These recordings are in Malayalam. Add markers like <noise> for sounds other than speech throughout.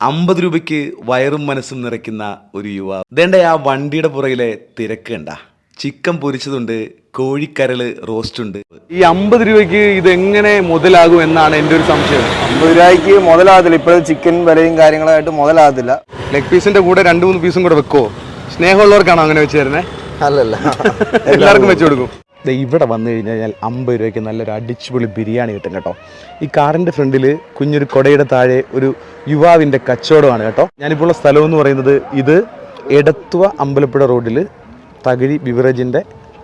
അമ്പത് രൂപയ്ക്ക് വയറും മനസ്സും നിറയ്ക്കുന്ന ഒരു യുവാവ്. ഇതേണ്ട ആ വണ്ടിയുടെ പുറകിലെ തിരക്ക് കണ്ട? ചിക്കൻ പൊരിച്ചതുണ്ട് കോഴിക്കരൾ റോസ്റ്റ് ഉണ്ട്. ഈ അമ്പത് രൂപയ്ക്ക് ഇത് എങ്ങനെ മുതലാകും എന്നാണ് എന്റെ ഒരു സംശയം. അമ്പത് രൂപയ്ക്ക് മുതലാകത്തില്ല. ഇപ്പോഴും ചിക്കൻ വിലയും കാര്യങ്ങളായിട്ട് മുതലാകത്തില്ല. ലെഗ് പീസിന്റെ കൂടെ രണ്ട് മൂന്ന് പീസും കൂടെ വെക്കോ സ്നേഹമുള്ളവർക്കാണോ അങ്ങനെ വെച്ച് തരുന്നത് അല്ലല്ല. <laughs> എല്ലാവർക്കും വെച്ചു കൊടുക്കും. ഇവിടെ വന്നു കഴിഞ്ഞാൽ അമ്പത് രൂപയ്ക്ക് നല്ലൊരു അടിച്ചുപൊളി ബിരിയാണി കിട്ടും കേട്ടോ. ഈ കാറിന്റെ ഫ്രണ്ടിൽ കുഞ്ഞൊരു കൊടയുടെ താഴെ ഒരു യുവാവിന്റെ കച്ചവടമാണ് കേട്ടോ. ഞാനിപ്പോൾ ഉള്ള സ്ഥലം എന്ന് പറയുന്നത് ഇത് എടത്തുവ അമ്പലപ്പുഴ റോഡിൽ തകഴി ബിവറേജിന്റെ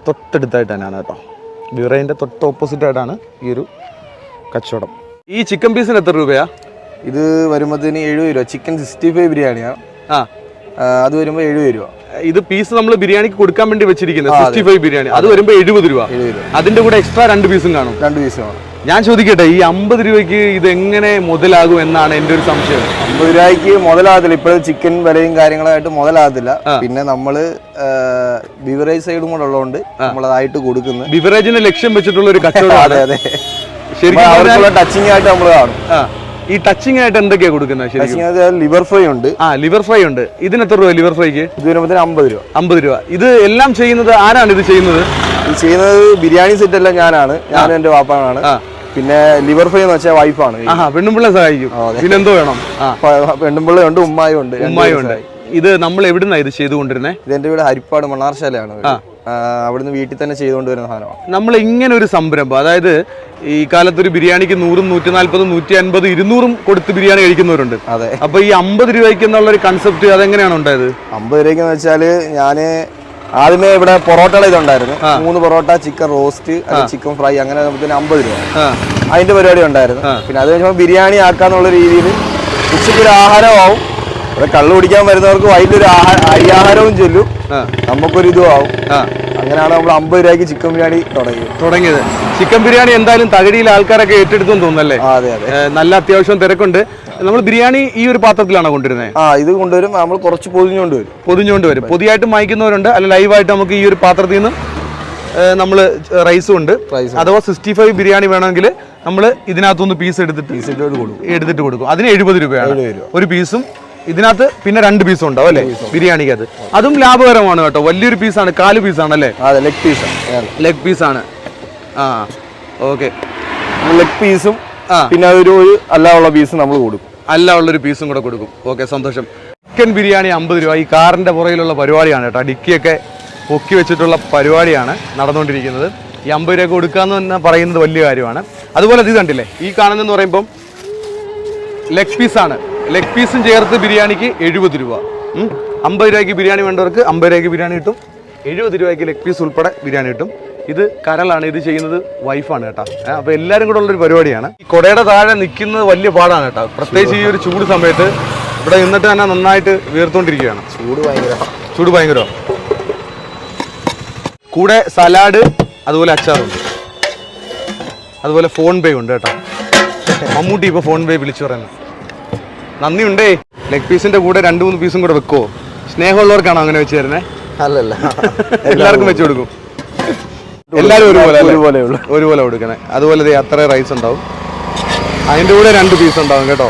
തൊട്ടടുത്തായിട്ടാണ് തന്നെയാണ് കേട്ടോ. ബിവറേജിന്റെ തൊട്ട് ഓപ്പോസിറ്റ് ആയിട്ടാണ് ഈ ഒരു കച്ചവടം. ഈ ചിക്കൻ പീസിന് എത്ര രൂപയാ? ഇത് വരുമ്പോഴത്തേന് എഴുപത് രൂപ. ചിക്കൻ സിക്സ്റ്റി ഫൈവ് ബിരിയാണിയാണ് ആ, അത് വരുമ്പോൾ എഴുപത് രൂപ. ഇത് പീസ് നമ്മൾ ബിരിയാണിക്ക് കൊടുക്കാൻ വേണ്ടി വെച്ചിരിക്കുന്നത്. Sixty five biryani. അത് വരുമ്പോൾ എഴുപത് രൂപ. അതിന്റെ കൂടെ എക്സ്ട്രാ രണ്ട് പീസും കാണും. രണ്ട് പീസ് ഞാൻ ചോദിക്കട്ടെ ഈ അമ്പത് രൂപയ്ക്ക് ഇത് എങ്ങനെ മുതലാകും എന്നാണ് എന്റെ ഒരു സംശയം. അമ്പത് രൂപയ്ക്ക് മുതലാകത്തില്ല. ഇപ്പോഴും ചിക്കൻ വിലയും കാര്യങ്ങളായിട്ട് മുതലാകത്തില്ല. പിന്നെ നമ്മൾ ബിവറേജ് സൈഡും കൂടെ ഉള്ളതുകൊണ്ട് നമ്മളതായിട്ട് കൊടുക്കുന്നത്. ബിവറേജിനെ ലക്ഷ്യം വെച്ചിട്ടുള്ള ഒരു കച്ചവടം അതെ അതെ. ശരിക്കും അവർക്കുള്ള ടച്ചിങ് ആയിട്ട് നമ്മൾ കാണും. ഈ ടച്ചിങ് ആയിട്ട് എന്തൊക്കെയാ കൊടുക്കുന്നത് ശരിക്കും? ലിവർ ഫ്രൈ ഉണ്ട്. ആ ലിവർ ഫ്രൈ ഉണ്ട്. ഇതിന് എത്ര രൂപ ലിവർ ഫ്രൈക്ക് ഇത് വരുമ്പോൾ അമ്പത് രൂപ. അമ്പത് രൂപ. ഇത് എല്ലാം ചെയ്യുന്നത് ആരാണ് ഇത് ചെയ്യുന്നത്? ഇത് ചെയ്യുന്നത് ബിരിയാണി സെറ്റ് എല്ലാം ഞാനാണ്. ഞാനും എന്റെ വാപ്പാണ് പിന്നെ ലിവർ ഫ്രൈ എന്ന് വെച്ചാൽ വൈഫാണ് പെണ്ണുമ്പിള്ള സഹായിക്കും. പിന്നെന്തോ വേണം? പെണ്ണുമ്പിള്ള ഉണ്ട് ഉമ്മായും ഉണ്ട്. ഉമ്മായും ഉണ്ട്. ഇത് നമ്മൾ എവിടുന്നാണ് ഇത് ചെയ്തുകൊണ്ടിരുന്നത് ഇത് എന്റെ വീട് ഹരിപ്പാട് മണ്ണാർശാലയാണ്. അവിടുന്ന് വീട്ടിൽ തന്നെ ചെയ്തുകൊണ്ട് വരുന്ന സാധനമാണ് നമ്മൾ ഇങ്ങനെ ഒരു സംരംഭം അതായത് ഈ കാലത്ത് ഒരു ബിരിയാണിക്ക് നൂറും നൂറ്റി നാല്പതും നൂറ്റി അൻപത് ഇരുന്നൂറും കൊടുത്ത് ബിരിയാണി കഴിക്കുന്നവരുണ്ട്. അതെ. അപ്പൊ ഈ അമ്പത് രൂപയ്ക്ക് എന്നുള്ള ഒരു കൺസെപ്റ്റ് അതെങ്ങനെയാണ് ഉണ്ടായത്? അമ്പത് രൂപയ്ക്ക് എന്ന് വെച്ചാൽ ഞാൻ ആദ്യമേ ഇവിടെ പൊറോട്ടയുടെ ഇതുണ്ടായിരുന്നു. മൂന്ന് parotta chicken roast chicken fry അങ്ങനെ അമ്പത് രൂപ. അതിന്റെ പരിപാടി ഉണ്ടായിരുന്നു. പിന്നെ അത് കഴിഞ്ഞപ്പോൾ ബിരിയാണി ആക്കാന്നുള്ള രീതിയിൽ ഉച്ചയ്ക്ക് ഒരു ആഹാരമാവും. ഇവിടെ കള്ളു കുടിക്കാൻ വരുന്നവർക്ക് വൈകിട്ടൊരു അയ്യാഹാരവും ചൊല്ലും. നമുക്കൊരു ഇതും ആവും. അങ്ങനെയാണ് നമ്മൾ അമ്പത് രൂപയ്ക്ക് ചിക്കൻ ബിരിയാണി തുടങ്ങിയത്. തുടങ്ങിയത്. ചിക്കൻ ബിരിയാണി എന്തായാലും തകഴിയിൽ ആൾക്കാരൊക്കെ ഏറ്റെടുത്തു തോന്നുന്നല്ലേ? അതെ അതെ. നല്ല അത്യാവശ്യം തിരക്കുണ്ട്. നമ്മൾ ബിരിയാണി ഈ ഒരു പാത്രത്തിലാണ് കൊണ്ടുവരുന്നത് ആ ഇത് കൊണ്ടുവരും. നമ്മൾ കുറച്ച് പൊതിഞ്ഞുകൊണ്ട് വരും. പൊതിഞ്ഞുകൊണ്ട് വരും. പൊതിയായിട്ട് വാങ്ങിക്കുന്നവരുണ്ട് അല്ല ലൈവായിട്ട് നമുക്ക് ഈ ഒരു പാത്രത്തിൽ നിന്ന് നമ്മൾ റൈസും ഉണ്ട്. അഥവാ സിക്സ്റ്റി ഫൈവ് ബിരിയാണി വേണമെങ്കിൽ നമ്മൾ ഇതിനകത്തുനിന്ന് പീസ് എടുത്തിട്ട് എടുത്തിട്ട് കൊടുക്കും. എടുത്തിട്ട് കൊടുക്കും. അതിന് എഴുപത് രൂപയാണ്. ഒരു പീസും ഇതിനകത്ത് പിന്നെ രണ്ട് പീസും ഉണ്ടാവും അല്ലേ? ബിരിയാണിക്കകത്ത്. അതും ലാഭകരമാണ് കേട്ടോ. വലിയൊരു പീസാണ് കാൽ പീസാണ് അല്ലേ അതെ ലെഗ് പീസാണ് ലെഗ് പീസാണ് ആ ഓക്കെ ലെഗ് പീസും. പിന്നെ ഒരു അല്ലാതുള്ള പീസ് നമ്മൾ കൊടുക്കും. അല്ല ഉള്ളൊരു പീസും കൂടെ കൊടുക്കും. ഓക്കെ സന്തോഷം. ചിക്കൻ ബിരിയാണി അമ്പത് രൂപ. ഈ കാറിന്റെ പുറകിലുള്ള പരിപാടിയാണ് കേട്ടോ. ഡിക്കിയൊക്കെ പൊക്കി വെച്ചിട്ടുള്ള പരിപാടിയാണ് നടന്നുകൊണ്ടിരിക്കുന്നത്. ഈ അമ്പത് രൂപ കൊടുക്കാന്ന് തന്നെ പറയുന്നത് വലിയ കാര്യമാണ്. അതുപോലെ ഇത് കണ്ടില്ലേ? ഈ കാണുന്നതെന്ന് പറയുമ്പം ലെഗ് പീസാണ് ലെഗ് പീസും ചേർത്ത് ബിരിയാണിക്ക് എഴുപത് രൂപ. അമ്പത് രൂപയ്ക്ക് ബിരിയാണി വേണ്ടവർക്ക് അമ്പത് രൂപയ്ക്ക് ബിരിയാണി കിട്ടും. എഴുപത് രൂപയ്ക്ക് ലെഗ് പീസ് ഉൾപ്പെടെ ബിരിയാണി കിട്ടും. ഇത് കരളാണ് ഇത് ചെയ്യുന്നത് വൈഫാണ് കേട്ടോ. അപ്പോൾ അപ്പൊ എല്ലാവരും കൂടെ ഉള്ളൊരു പരിപാടിയാണ്. ഈ കൊടയുടെ താഴെ നിൽക്കുന്നത് വലിയ പാടാണ് കേട്ടോ. പ്രത്യേകിച്ച് ഈ ഒരു ചൂട് സമയത്ത് ഇവിടെ നിന്നിട്ട് തന്നെ നന്നായിട്ട് വീർത്തോണ്ടിരിക്കുകയാണ്. ചൂട് ഭയങ്കര. ചൂട് ഭയങ്കര. കൂടെ സലാഡ് അതുപോലെ അച്ചാറുണ്ട്. അതുപോലെ ഫോൺ പേ ഉണ്ട് കേട്ടോ. മമ്മൂട്ടി ഇപ്പോൾ ഫോൺ പേ വിളിച്ചു പറയുന്നത് നന്ദിയുണ്ടേ. ലെഗ് പീസിന്റെ കൂടെ രണ്ട് മൂന്ന് പീസും കൂടെ വെക്കോ സ്നേഹമുള്ളവർക്കാണോ അങ്ങനെ വെച്ച് തരുന്നേ? അല്ലല്ല. എല്ലാവർക്കും വെച്ച് കൊടുക്കും. എല്ലാവരും ഒരുപോലെ? ഒരുപോലെ ഒരുപോലെ കൊടുക്കണേ. അതുപോലെ അത്ര റൈസ് ഉണ്ടാവും. അതിന്റെ കൂടെ രണ്ട് പീസ് ഉണ്ടാവും കേട്ടോ.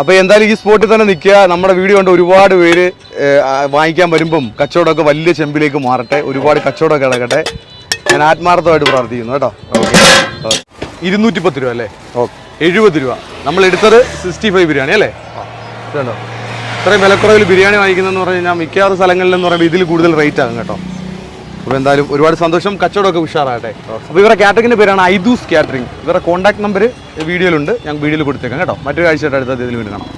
അപ്പോൾ എന്തായാലും ഈ സ്പോട്ടിൽ തന്നെ നിൽക്കുക. നമ്മുടെ വീഡിയോ കൊണ്ട് ഒരുപാട് പേര് വാങ്ങിക്കാൻ വരുമ്പം കച്ചവടമൊക്കെ വലിയ ചെമ്പിലേക്ക് മാറട്ടെ ഒരുപാട് കച്ചവടമൊക്കെ കിടക്കട്ടെ ഞാൻ ആത്മാർത്ഥമായിട്ട് പ്രാർത്ഥിക്കുന്നു കേട്ടോ. ഇരുന്നൂറ്റി പത്ത് രൂപ അല്ലേ? ഓക്കെ. എഴുപത് രൂപ. നമ്മൾ എടുത്തത് സിക്സ്റ്റി ഫൈവ് ബിരിയാണി അല്ലേ? കേട്ടോ ഇത്രയും വിലക്കുറവിൽ ബിരിയാണി വാങ്ങിക്കുന്നതെന്ന് പറഞ്ഞു കഴിഞ്ഞാൽ മിക്കവാറും സ്ഥലങ്ങളിലെന്ന് പറയുമ്പോൾ ഇതിൽ കൂടുതൽ റേറ്റ് ആകും കേട്ടോ. അപ്പോൾ എന്തായാലും ഒരുപാട് സന്തോഷം. കച്ചവടമൊക്കെ ഉഷാറാകട്ടെ. അപ്പോൾ ഇവരുടെ കാറ്ററിംഗിന്റെ പേരാണ് ഐദൂസ് കാറ്ററിംഗ്. ഇവരുടെ കോൺടാക്ട് നമ്പർ വീഡിയോയിലുണ്ട് ഞാൻ വീഡിയോയിൽ കൊടുത്തേക്കാം കേട്ടോ. മറ്റൊരു കാഴ്ചയായിട്ട് അടുത്ത ഇതിൽ വീണ്ടും കാണാം.